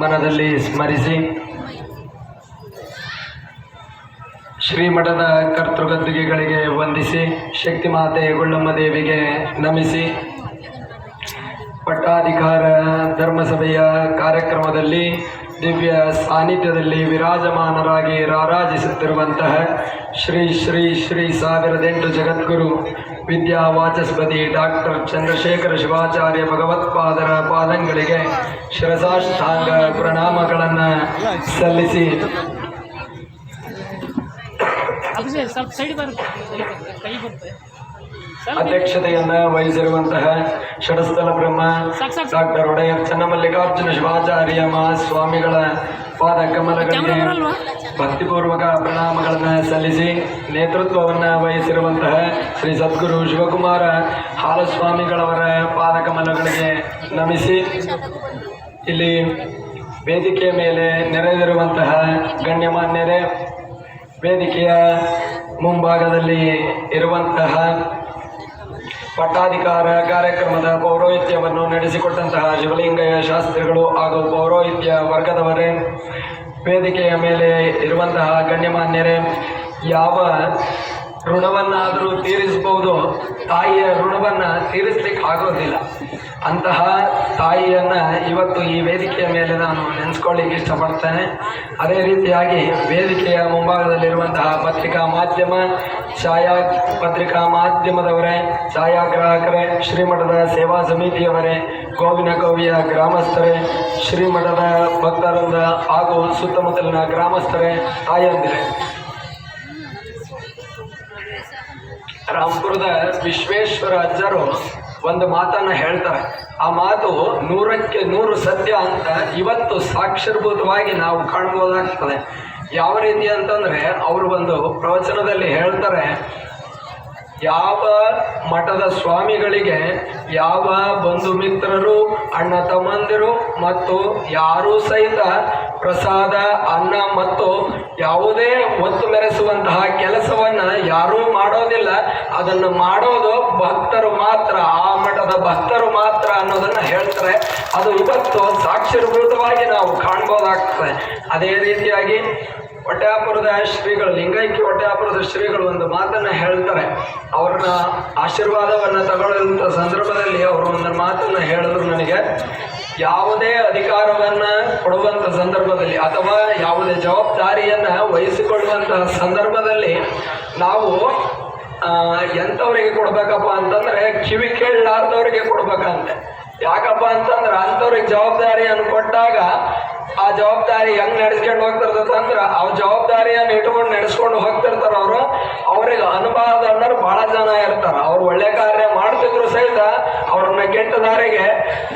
ಮನದಲ್ಲಿ ಸ್ಮರಿಸಿ. ಶ್ರೀಮಠದ ಕರ್ತೃಗದ್ದುಗೆಗಳಿಗೆ ವಂದಿಸಿ, ಶಕ್ತಿ ಮಾತೆ ಗುಳ್ಳಮ್ಮ ದೇವಿಗೆ ನಮಿಸಿ. ಪಟ್ಟಾಧಿಕಾರ ಧರ್ಮಸಭೆಯ ಕಾರ್ಯಕ್ರಮದಲ್ಲಿ ದಿವ್ಯ ಸಾನ್ನಿಧ್ಯದಲ್ಲಿ ವಿರಾಜಮಾನರಾಗಿ ರಾರಾಜಿಸುತ್ತಿರುವಂತಹ ಶ್ರೀ ಶ್ರೀ ಶ್ರೀ ಸಾವಿರದೆಂಟು ಜಗದ್ಗುರು ವಿದ್ಯಾ ವಾಚಸ್ಪತಿ ಡಾಕ್ಟರ್ ಚಂದ್ರಶೇಖರ ಶಿವಾಚಾರ್ಯ ಭಗವತ್ಪಾದರ ಪಾದಂಗಳಿಗೆ ಶಿರಸಾಷ್ಟಾಂಗ ಪ್ರಣಾಮಗಳನ್ನು ಸಲ್ಲಿಸಿ ಅಧ್ಯಕ್ಷತೆಯನ್ನ ವಹಿಸಿರುವಂತಹ ಷಡಸ್ಥಲ ಬ್ರಹ್ಮ. ಡಾಕ್ಟರ್ ಒಡೆಯರ್ ಚನ್ನಮಲ್ಲಿಕಾರ್ಜುನ ಶಿವಾಚಾರ್ಯ ಮಹಾಸ್ವಾಮಿಗಳ ಪಾದ ಕಮಲಗಳಿಗೆ? ಭಕ್ತಿಪೂರ್ವಕ ಪ್ರಣಾಮಗಳನ್ನು ಸಲ್ಲಿಸಿ ನೇತೃತ್ವವನ್ನು ವಹಿಸಿರುವಂತಹ ಶ್ರೀ ಸದ್ಗುರು ಶಿವಕುಮಾರ ಹಾಲಸ್ವಾಮಿಗಳವರ ಪಾದಕಮಲಗಳಿಗೆ ನಮಿಸಿ. ಇಲ್ಲಿ ವೇದಿಕೆಯ ಮೇಲೆ ನೆರೆದಿರುವಂತಹ ಗಣ್ಯಮಾನ್ಯರೇ, ವೇದಿಕೆಯ ಮುಂಭಾಗದಲ್ಲಿ ಇರುವಂತಹ ಪಟ್ಟಾಧಿಕಾರ ಕಾರ್ಯಕ್ರಮದ ಪೌರೋಹಿತ್ಯವನ್ನು ನಡೆಸಿಕೊಟ್ಟಂತಹ ಶಿವಲಿಂಗಯ್ಯ ಶಾಸ್ತ್ರಿಗಳು ಹಾಗೂ ಪೌರೋಹಿತ್ಯ ವರ್ಗದವರೇ ವೇದಿಕೆಯ ಮೇಲೆ ಇರುವಂತಹ ಗಣ್ಯಮಾನ್ಯರೇ ಯಾವ ಋಣವನ್ನಾದರೂ ತೀರಿಸಬಹುದು. ತಾಯಿಯ ಋಣವನ್ನು ತೀರಿಸ್ಲಿಕ್ಕೆ ಆಗೋದಿಲ್ಲ. ಅಂತಹ ತಾಯಿಯನ್ನು ಇವತ್ತು ಈ ವೇದಿಕೆಯ ಮೇಲೆ ನಾನು ನೆನೆಸ್ಕೊಳ್ಳಿಕ್ಕೆ ಇಷ್ಟಪಡ್ತೇನೆ. ಅದೇ ರೀತಿಯಾಗಿ ವೇದಿಕೆಯ ಮುಂಭಾಗದಲ್ಲಿರುವಂತಹ ಪತ್ರಿಕಾ ಮಾಧ್ಯಮ, ಛಾಯಾ ಪತ್ರಿಕಾ ಮಾಧ್ಯಮದವರೇ ಛಾಯಾಗ್ರಾಹಕರೇ ಶ್ರೀಮಠದ ಸೇವಾ ಸಮಿತಿಯವರೇ, ಗೋವಿನ ಕವಿಯ ಗ್ರಾಮಸ್ಥರೇ, ಶ್ರೀಮಠದ ಭಕ್ತರಿಂದ ಹಾಗೂ ಸುತ್ತಮುತ್ತಲಿನ ಗ್ರಾಮಸ್ಥರೇ, ತಾಯಂದಿರೇ. ರಾಂಪುರದ ವಿಶ್ವೇಶ್ವರ ಅಜ್ಜರು ಒಂದು ಮಾತನ್ನ ಹೇಳ್ತಾರೆ. ಆ ಮಾತು ನೂರಕ್ಕೆ ನೂರು ಸತ್ಯ ಅಂತ ಇವತ್ತು ಸಾಕ್ಷರಭೂತವಾಗಿ ನಾವು ಕಾಣ್ಬೋದಾಗ್ತದೆ. ಯಾವ ರೀತಿ ಅಂತಂದ್ರೆ, ಅವರು ಒಂದು ಪ್ರವಚನದಲ್ಲಿ ಹೇಳ್ತಾರೆ ಯಾವ ಮಠದ ಸ್ವಾಮಿಗಳಿಗೆ, ಯಾವ ಬಂಧು ಮಿತ್ರರು, ಅಣ್ಣ ತಮ್ಮಂದಿರು ಮತ್ತು ಯಾರೂ ಸಹಿತ ಪ್ರಸಾದ, ಅನ್ನ ಮತ್ತು ಯಾವುದೇ ಒತ್ತು ಮೆರೆಸುವಂತಹ ಕೆಲಸವನ್ನ ಯಾರೂ ಮಾಡೋದಿಲ್ಲ. ಅದನ್ನು ಮಾಡೋದು ಭಕ್ತರು ಮಾತ್ರ, ಆ ಮಠದ ಭಕ್ತರು ಮಾತ್ರ ಅನ್ನೋದನ್ನ ಹೇಳ್ತಾರೆ. ಅದು ಇವತ್ತು ಸಾಕ್ಷರಭೂತವಾಗಿ ನಾವು ಕಾಣ್ಬೋದಾಗ್ತದೆ. ಅದೇ ರೀತಿಯಾಗಿ ಹೊಟ್ಟೆಯಾಪುರದ ಶ್ರೀಗಳು, ಲಿಂಗೈಕ್ಯ ಹೊಟ್ಟೆಯಾಪುರದ ಶ್ರೀಗಳು ಒಂದು ಮಾತನ್ನ ಹೇಳ್ತಾರೆ. ಅವ್ರನ್ನ ಆಶೀರ್ವಾದವನ್ನ ತಗೊಳ್ಳುವಂಥ ಸಂದರ್ಭದಲ್ಲಿ ಅವರು ಒಂದು ಮಾತನ್ನ ಹೇಳಿದ್ರು ನನಗೆ. ಯಾವುದೇ ಅಧಿಕಾರವನ್ನ ಕೊಡುವಂಥ ಸಂದರ್ಭದಲ್ಲಿ ಅಥವಾ ಯಾವುದೇ ಜವಾಬ್ದಾರಿಯನ್ನ ವಹಿಸಿಕೊಳ್ಳುವಂತಹ ಸಂದರ್ಭದಲ್ಲಿ ನಾವು ಎಂಥವ್ರಿಗೆ ಕೊಡ್ಬೇಕಪ್ಪ ಅಂತಂದ್ರೆ ಕಿವಿ ಕೇಳಲಾರ್ದವ್ರಿಗೆ ಕೊಡ್ಬೇಕಂತೆ. ಯಾಕಪ್ಪ ಅಂತಂದ್ರೆ ಅಂಥವ್ರಿಗೆ ಜವಾಬ್ದಾರಿಯನ್ನು ಕೊಟ್ಟಾಗ ಆ ಜವಾಬ್ದಾರಿ ಹೆಂಗ್ ನಡೆಸ್ಕೊಂಡು ಹೋಗ್ತಿರ್ತದಂದ್ರ ಆ ಜವಾಬ್ದಾರಿಯನ್ನು ಇಟ್ಕೊಂಡು ನಡೆಸ್ಕೊಂಡು ಹೋಗ್ತಿರ್ತಾರ ಅವರು. ಅವ್ರಿಗೆ ಅನುಭವದ ಅನ್ನೋರು ಬಹಳ ಜನ ಇರ್ತಾರ. ಅವ್ರು ಒಳ್ಳೆ ಕಾರ್ಯ ಮಾಡ್ತಿದ್ರು ಸಹಿತ ಅವ್ರನ್ನ ಕೆಟ್ಟ ದಾರಿಗೆ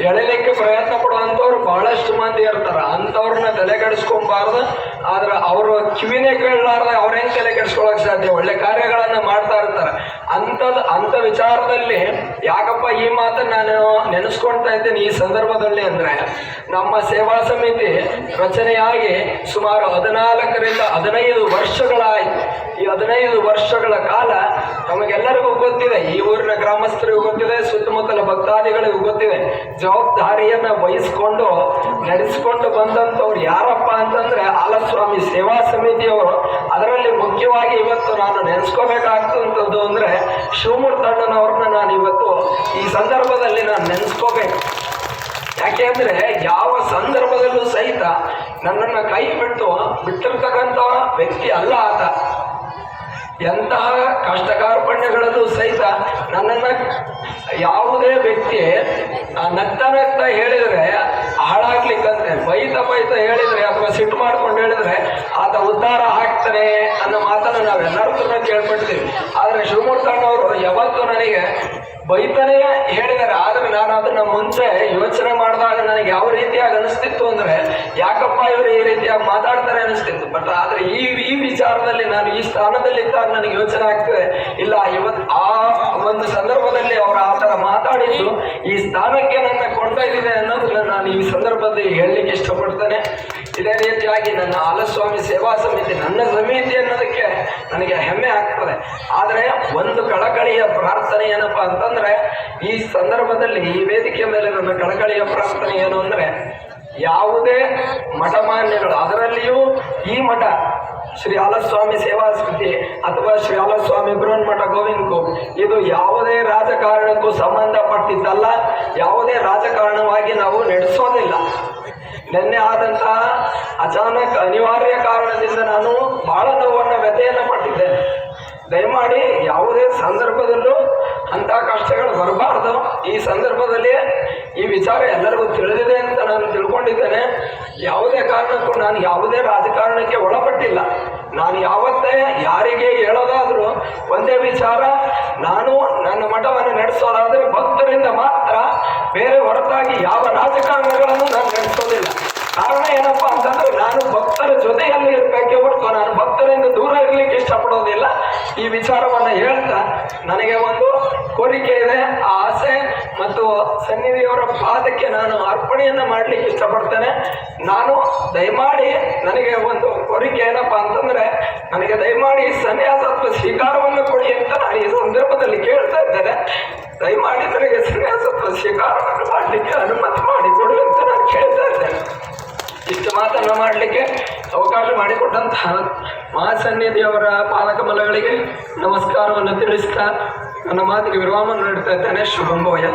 ಎಳಿಲಿಕ್ಕೆ ಪ್ರಯತ್ನ ಪಡುವಂಥವ್ರು ಬಹಳಷ್ಟು ಮಂದಿ ಇರ್ತಾರ. ಅಂಥವ್ರನ್ನ ತಲೆ ಕೆಡಿಸ್ಕೊಂಬಾರ್ದು ಆದ್ರೆ ಅವರು ಕಿವಿನೇ ಕೇಳಲಾರ್ದ ಅವ್ರ ಹೆಂಗ್ ತಲೆ ಕೆಡಿಸ್ಕೊಳಕ್ ಸಾಧ್ಯ? ಒಳ್ಳೆ ಕಾರ್ಯಗಳನ್ನ ಮಾಡ್ತಾ ಇರ್ತಾರೆ. ಅಂಥದ್ದು ಅಂಥ ವಿಚಾರದಲ್ಲಿ ಯಾಕಪ್ಪ ಈ ಮಾತನ್ನ ನಾನು ನೆನೆಸ್ಕೊಳ್ತಾ ಇದ್ದೇನೆ ಈ ಸಂದರ್ಭದಲ್ಲಿ ಅಂದ್ರೆ ನಮ್ಮ ಸೇವಾ ಸಮಿತಿ ರಚನೆಯಾಗಿ ಸುಮಾರು ಹದಿನಾಲ್ಕರಿಂದ ಹದಿನೈದು ವರ್ಷಗಳಾಯಿತು. ಈ ಹದಿನೈದು ವರ್ಷಗಳ ಕಾಲ ನಮಗೆಲ್ಲರಿಗೂ ಗೊತ್ತಿದೆ, ಈ ಊರಿನ ಗ್ರಾಮಸ್ಥರಿಗೂ ಗೊತ್ತಿದೆ, ಸುತ್ತಮುತ್ತಲ ಭಕ್ತಾದಿಗಳಿಗೂ ಗೊತ್ತಿದೆ. ಜವಾಬ್ದಾರಿಯನ್ನ ವಹಿಸ್ಕೊಂಡು, ನಡೆಸಿಕೊಂಡು ಬಂದಂಥವ್ರು ಯಾರಪ್ಪ ಅಂತಂದ್ರೆ ಆಲಸ್ವಾಮಿ ಸೇವಾ ಸಮಿತಿಯವರು. ಅದರಲ್ಲಿ ಮುಖ್ಯವಾಗಿ ಇವತ್ತು ನಾನು ನೆನೆಸ್ಕೋಬೇಕಾಗ್ತಂಥದ್ದು ಅಂದ್ರೆ ಶಿವಮೂರ್ತಣ್ಣನವ್ರನ್ನ ನಾನು ಇವತ್ತು ಈ ಸಂದರ್ಭದಲ್ಲಿ ನಾನು ನೆನೆಸ್ಕೋಬೇಕು. ಯಾಕೆ ಅಂದ್ರೆ ಯಾವ ಸಂದರ್ಭದಲ್ಲೂ ಸಹಿತ ನನ್ನನ್ನು ಕೈ ಬಿಟ್ಟು ಬಿಟ್ಟಿರ್ತಕ್ಕಂಥ ವ್ಯಕ್ತಿ ಅಲ್ಲ ಆತ. ಎಂತಹ ಕಷ್ಟ ಕಾರ್ಪಣ್ಯಗಳಲ್ಲೂ ಸಹಿತ ನನ್ನನ್ನು ಯಾವುದೇ ವ್ಯಕ್ತಿ ನಗ್ತಾ ನಗ್ತಾ ಹೇಳಿದರೆ ಹಾಳಾಗ್ಲಿಕ್ಕಂತೆ ಬೈತ ಬೈತ ಹೇಳಿದ್ರೆ ಅಥವಾ ಸಿಟ್ಟು ಮಾಡ್ಕೊಂಡು ಹೇಳಿದ್ರೆ ಉದ್ಧಾರ ಆಗ್ತಾನೆ ಅನ್ನೋ ಮಾತನ್ನು ನಾವೆಲ್ಲರೂ ಕೂಡ ಕೇಳ್ಪಡ್ತೀವಿ ಆದರೆ ಶಿವಮೂರ್ತಣ್ಣವರು ಯಾವತ್ತೂ ನನಗೆ ಬೈತಾನೆ ಹೇಳಿದ್ದಾರೆ. ಆದ್ರೆ ನಾನು ಅದನ್ನ ಮುಂಚೆ ಯೋಚನೆ ಮಾಡಿದಾಗ ನನಗೆ ಯಾವ ರೀತಿಯಾಗಿ ಅನಿಸ್ತಿತ್ತು ಅಂದ್ರೆ, ಯಾಕಪ್ಪ ಇವರು ಈ ರೀತಿಯಾಗಿ ಮಾತಾಡ್ತಾರೆ ಅನಿಸ್ತಿತ್ತು. ಬಟ್ ಆದ್ರೆ ಈ ಈ ವಿಚಾರದಲ್ಲಿ ನಾನು ಈ ಸ್ಥಾನದಲ್ಲಿ ಇದ್ದಾಗ ನನಗೆ ಯೋಚನೆ ಆಗ್ತದೆ. ಇಲ್ಲ ಇವತ್ತು ಒಂದು ಸಂದರ್ಭದಲ್ಲಿ ಅವರು ಆ ಥರ ಮಾತಾಡಿದ್ದು, ಈ ಸ್ಥಾನಕ್ಕೆ ನನ್ನ ಕೊಂಡೊಯ್ದಿದೆ ಅನ್ನೋದನ್ನ ನಾನು ಈ ಸಂದರ್ಭದಲ್ಲಿ ಹೇಳಲಿಕ್ಕೆ ಇಷ್ಟಪಡ್ತೇನೆ. ಇದೇ ರೀತಿಯಾಗಿ ನನ್ನ ಆಲಸ್ವಾಮಿ ಸೇವಾ ಸಮಿತಿ ನನ್ನ ಸಮಿತಿ ಅನ್ನೋದಕ್ಕೆ ನನಗೆ ಹೆಮ್ಮೆ ಆಗ್ತದೆ. ಆದರೆ ಒಂದು ಕಳಕಳಿಯ ಪ್ರಾರ್ಥನೆ ಏನಪ್ಪಾ ಅಂತಂದ್ರೆ, ಈ ಸಂದರ್ಭದಲ್ಲಿ ಈ ವೇದಿಕೆಯ ಮೇಲೆ ನನ್ನ ಕಳಕಳಿಯ ಪ್ರಾರ್ಥನೆ ಏನು ಅಂದ್ರೆ ಯಾವುದೇ ಮಠಮಾನ್ಯಗಳು, ಅದರಲ್ಲಿಯೂ ಈ ಮಠ ಶ್ರೀ ಹಾಲಸ್ವಾಮಿ ಸೇವಾ ಸಮಿತಿ ಅಥವಾ ಶ್ರೀ ಹಾಲಸ್ವಾಮಿ ಬೃಹನ್ಮಠ ಗೋವಿಂದಕ್ಕೂ, ಇದು ಯಾವುದೇ ರಾಜಕಾರಣಕ್ಕೂ ಸಂಬಂಧಪಟ್ಟಿದ್ದಲ್ಲ. ಯಾವುದೇ ರಾಜಕಾರಣವಾಗಿ ನಾವು ನಡೆಸೋದಿಲ್ಲ. ನಿನ್ನೆ ಆದಂತಹ ಅಚಾನಕ್ ಅನಿವಾರ್ಯ ಕಾರಣದಿಂದ ನಾನು ಬಹಳ ನೋವನ್ನು ವ್ಯಥೆಯನ್ನು ಪಟ್ಟಿದ್ದೇನೆ. ದಯಮಾಡಿ ಯಾವುದೇ ಸಂದರ್ಭದಲ್ಲೂ ಅಂತ ಕಷ್ಟಗಳು ಬರಬಾರ್ದು. ಈ ಸಂದರ್ಭದಲ್ಲಿ ಈ ವಿಚಾರ ಎಲ್ಲರಿಗೂ ತಿಳಿದಿದೆ ಅಂತ ನಾನು ತಿಳ್ಕೊಂಡಿದ್ದೇನೆ. ಯಾವುದೇ ಕಾರಣಕ್ಕೂ ನಾನು ಯಾವುದೇ ರಾಜಕಾರಣಕ್ಕೆ ಒಳಪಟ್ಟಿಲ್ಲ. ನಾನು ಯಾವತ್ತೇ ಯಾರಿಗೆ ಹೇಳೋದಾದ್ರೂ ಒಂದೇ ವಿಚಾರ, ನಾನು ನನ್ನ ಮಠವನ್ನು ನಡೆಸೋದಾದರೆ ಭಕ್ತರಿಂದ ಮಾತ್ರ ಬೇರೆ ಹೊರತಾಗಿ ಯಾವ ರಾಜಕಾರಣಗಳನ್ನು ನಾನು ನಡೆಸೋದಿಲ್ಲ. ಕಾರಣ ಏನಪ್ಪ ಅಂತಂದ್ರೆ ನಾನು ಭಕ್ತರ ಜೊತೆಯಲ್ಲಿ ಇರಬೇಕೆ ಹೊರತು ನಾನು ಭಕ್ತರಿಂದ ದೂರ ಇರಲಿಕ್ಕೆ ಇಷ್ಟಪಡೋದಿಲ್ಲ. ಈ ವಿಚಾರವನ್ನು ಹೇಳ್ತಾ ನನಗೆ ಒಂದು ಕೋರಿಕೆ ಇದೆ, ಆಸೆ ಮತ್ತು ಸನ್ನಿಧಿಯವರ ಪಾದಕ್ಕೆ ನಾನು ಅರ್ಪಣೆಯನ್ನು ಮಾಡಲಿಕ್ಕೆ ಇಷ್ಟಪಡ್ತೇನೆ. ನಾನು ದಯಮಾಡಿ ನನಗೆ ಒಂದು ಕೋರಿಕೆ ಏನಪ್ಪ ಅಂತಂದ್ರೆ, ನನಗೆ ದಯಮಾಡಿ ಸನ್ಯಾಸತ್ವ ಸ್ವೀಕಾರವನ್ನು ಕೊಡಿ ಅಂತ ನಾನು ಈ ಸಂದರ್ಭದಲ್ಲಿ ಕೇಳ್ತಾ ಇದ್ದೇನೆ. ದಯಮಾಡಿ ನನಗೆ ಸನ್ಯಾಸತ್ವ ಸ್ವೀಕಾರವನ್ನು ಮಾಡಲಿಕ್ಕೆ ಅನುಮತಿ ಮಾಡಿಕೊಡಿ ಅಂತ ನಾನು ಕೇಳ್ತಾ ಇದ್ದೇನೆ. ಇಷ್ಟು ಮಾತನ್ನು ಮಾಡಲಿಕ್ಕೆ ಅವಕಾಶ ಮಾಡಿಕೊಟ್ಟಂತಹ ಮಹಾಸನ್ನಿಧಿಯವರ ಪಾದಕಮಲಗಳಿಗೆ ನಮಸ್ಕಾರವನ್ನು ತಿಳಿಸ್ತಾ ನನ್ನ ಮಾತಿಗೆ ವಿರಾಮ ನೀಡುತ್ತಾ ಇದ್ದೇನೆ ಶುಭಂಭೋಯ